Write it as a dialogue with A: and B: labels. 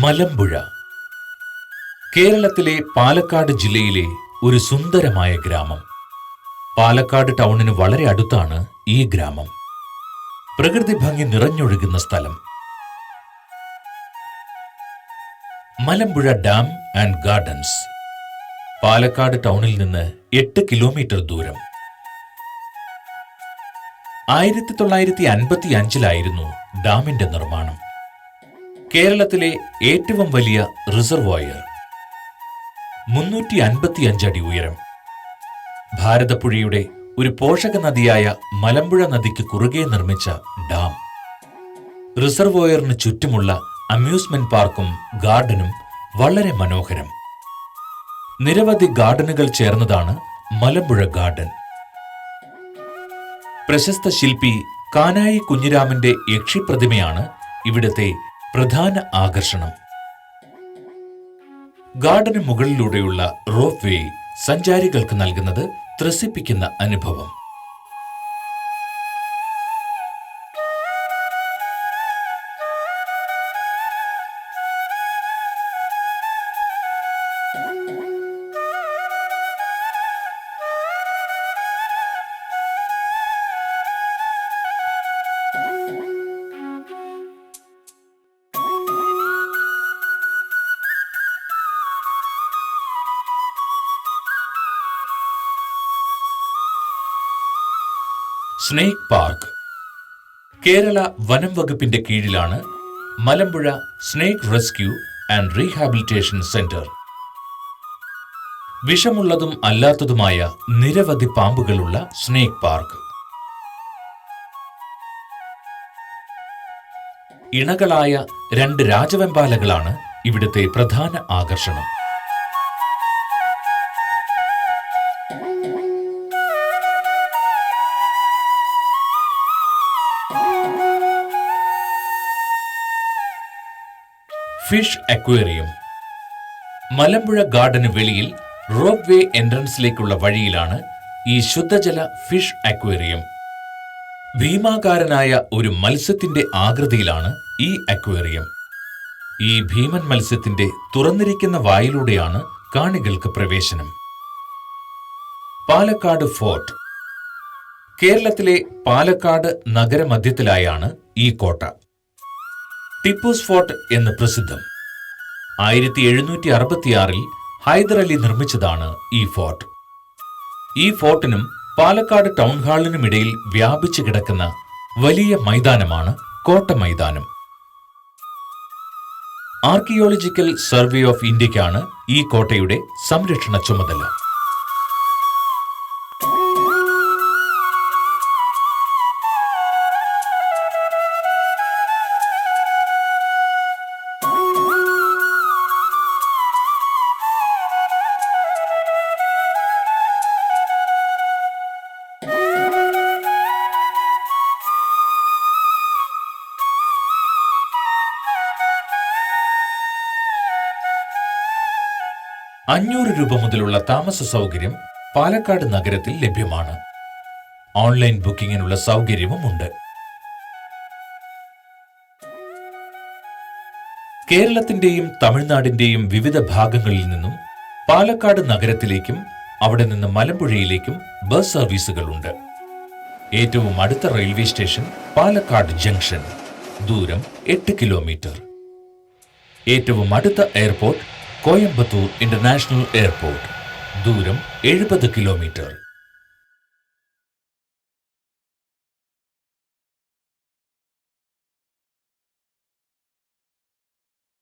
A: മലമ്പുഴ. കേരളത്തിലെ പാലക്കാട് ജില്ലയിലെ ഒരു സുന്ദരമായ ഗ്രാമം. പാലക്കാട് ടൗണിന് വളരെ അടുത്താണ് ഈ ഗ്രാമം. പ്രകൃതി ഭംഗി നിറഞ്ഞൊഴുകുന്ന സ്ഥലം. Malampuzha dam and gardens. Palakkad ടൗണിൽ നിന്ന് എട്ട് കിലോമീറ്റർ ദൂരം. ആയിരത്തി തൊള്ളായിരത്തി അൻപത്തി അഞ്ചിലായിരുന്നു ഡാമിന്റെ നിർമ്മാണം. കേരളത്തിലെ ഏറ്റവും വലിയ റിസർവോയർ. മുന്നൂറ്റി അൻപത്തി അഞ്ചടി ഉയരം. ഭാരതപ്പുഴയുടെ ഒരു പോഷക നദിയായ മലമ്പുഴ നദിക്ക് കുറുകെ നിർമ്മിച്ച ഡാം. റിസർവോയറിന് ചുറ്റുമുള്ള അമ്യൂസ്മെന്റ് പാർക്കും ഗാർഡനും വളരെ മനോഹരം. നിരവധി ഗാർഡനുകൾ ചേർന്നതാണ് മലമ്പുഴ ഗാർഡൻ. പ്രശസ്ത ശില്പി കാനായി കുഞ്ഞിരാമന്റെ യക്ഷിപ്രതിമയാണ് ഇവിടത്തെ പ്രധാന ആകർഷണം. ഗാർഡന് മുകളിലൂടെയുള്ള റോപ്പ് വേ സഞ്ചാരികൾക്ക് നൽകുന്നത് ത്രസിപ്പിക്കുന്ന അനുഭവം. Snake park. കേരള വനം വകുപ്പിന്റെ കീഴിലാണ് Malampuzha snake rescue and rehabilitation centre. വിഷമുള്ളതും അല്ലാത്തതുമായ നിരവധി പാമ്പുകളുള്ള സ്നേക് പാർക്ക്. ഇണകളായ രണ്ട് രാജവെമ്പാലകളാണ് ഇവിടുത്തെ പ്രധാന ആകർഷണം. Fish aquarium. മലമ്പുഴ ഗാർഡന് വെളിയിൽ റോപ്പ് വേ എൻട്രൻസിലേക്കുള്ള വഴിയിലാണ് ഈ ശുദ്ധജല ഫിഷ് അക്വേറിയം. ഭീമാകാരനായ ഒരു മത്സ്യത്തിന്റെ ആകൃതിയിലാണ് ഈ അക്വേറിയം. ഈ ഭീമൻ മത്സ്യത്തിന്റെ തുറന്നിരിക്കുന്ന വായിലൂടെയാണ് കാണികൾക്ക് പ്രവേശനം. പാലക്കാട് ഫോർട്ട്. കേരളത്തിലെ പാലക്കാട് നഗരമധ്യത്തിലായാണ് ഈ കോട്ട. ടിപ്പൂസ് ഫോർട്ട് എന്ന് പ്രസിദ്ധം. ആയിരത്തി എഴുന്നൂറ്റി അറുപത്തിയാറിൽ ഹൈദർ അലി നിർമ്മിച്ചതാണ് ഈ ഫോർട്ട്. ഈ ഫോർട്ടിനും പാലക്കാട് ടൗൺ ഹാളിനുമിടയിൽ വ്യാപിച്ചു കിടക്കുന്ന വലിയ മൈതാനമാണ് കോട്ട മൈതാനം. ആർക്കിയോളജിക്കൽ സർവേ ഓഫ് ഇന്ത്യക്കാണ് ഈ കോട്ടയുടെ സംരക്ഷണ ചുമതല. അഞ്ഞൂറ് രൂപ മുതലുള്ള താമസ സൗകര്യം പാലക്കാട് നഗരത്തിൽ ലഭ്യമാണ്. ഓൺലൈൻ ബുക്കിങ്ങിനുള്ള സൗകര്യവും ഉണ്ട്. കേരളത്തിന്റെയും തമിഴ്നാടിന്റെയും വിവിധ ഭാഗങ്ങളിൽ നിന്നും പാലക്കാട് നഗരത്തിലേക്കും അവിടെ നിന്ന് മലമ്പുഴയിലേക്കും ബസ് സർവീസുകളുണ്ട്. ഏറ്റവും അടുത്ത റെയിൽവേ സ്റ്റേഷൻ പാലക്കാട് ജംഗ്ഷൻ. ദൂരം എട്ട് കിലോമീറ്റർ. ഏറ്റവും അടുത്ത എയർപോർട്ട് കോയമ്പത്തൂർ ഇന്റർനാഷണൽ എയർപോർട്ട്. ദൂരം എഴുപത് കിലോമീറ്റർ.